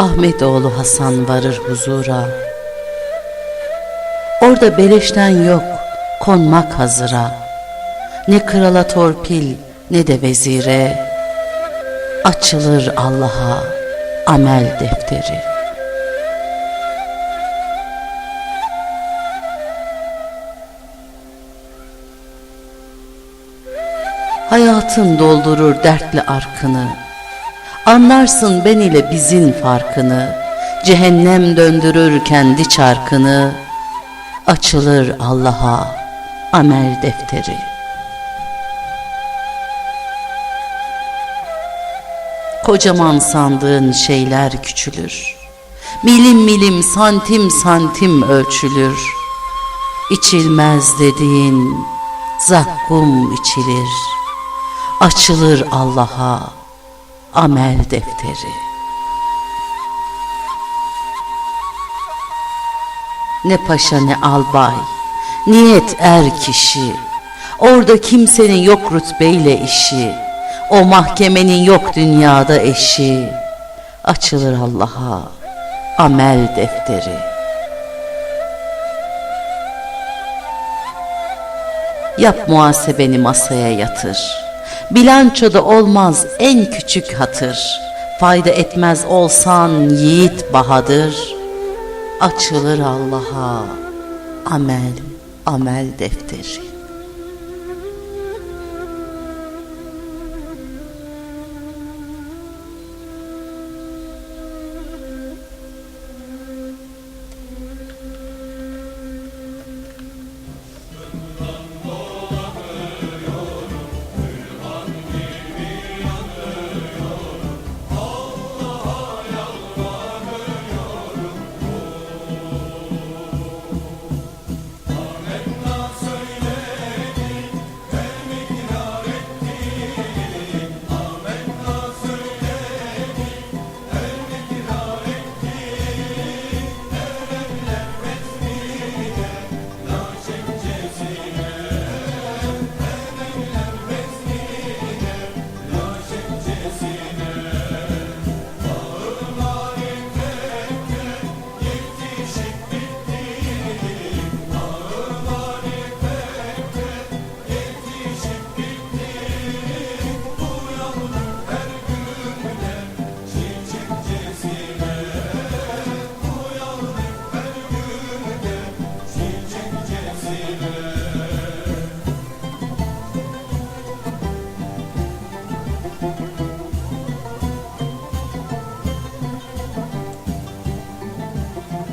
Ahmetoğlu Hasan varır huzura. Orada beleşten yok, konmak hazıra. Ne krala torpil ne de vezire. Açılır Allah'a amel defteri. Hayatın doldurur dertli arkını. Anlarsın ben ile bizin farkını. Cehennem döndürür kendi çarkını. Açılır Allah'a amel defteri. Kocaman sandığın şeyler küçülür. Milim milim santim santim ölçülür. İçilmez dediğin zakkum içilir. Açılır Allah'a amel defteri. Ne paşa ne albay, niyet er kişi. Orada kimsenin yok rütbeyle işi. O mahkemenin yok dünyada eşi. Açılır Allah'a amel defteri. Yap muhasebeni masaya yatır. Bilançoda olmaz en küçük hatır. Fayda etmez olsan yiğit bahadır. Açılır Allah'a amel amel defteri.